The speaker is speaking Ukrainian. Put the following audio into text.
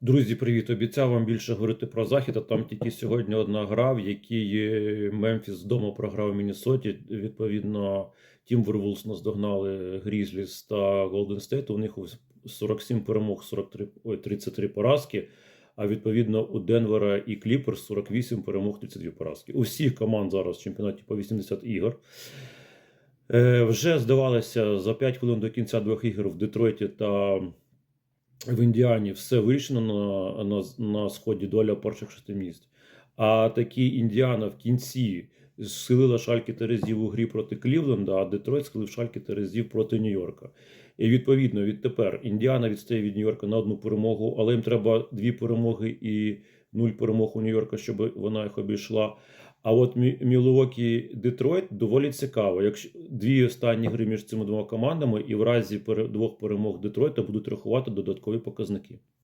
Друзі, привіт! Обіцяв вам більше говорити про захід, а там тільки сьогодні одна гра, в якій Мемфіс вдома програв Міннесоті. Відповідно, Тім Вервулс наздогнали Грізліс та Голден Стейт. У них 47 перемог, 43, ой, 33 поразки. А відповідно у Денвера і Кліперс 48 перемог, 32 поразки. У всіх команд зараз в чемпіонаті по 80 ігор. Е, вже здавалося за 5 хвилин до кінця двох ігор в Детройті та в Індіані все вийшло на, на, на сході доля перших шести місць. А такі Індіана в кінці схилила шальки Терезів у грі проти Клівленда, а Детройт схилив шальки Терезів проти Нью-Йорка. І відповідно відтепер Індіана відстає від Нью-Йорка на одну перемогу, але їм треба дві перемоги і нуль перемог у Нью-Йорка, щоб вона їх обійшла. А от Мі- Мілуокі Детройт доволі цікаво. Якщо дві останні гри між цими двома командами, і в разі двох перемог Детройта будуть рахувати додаткові показники.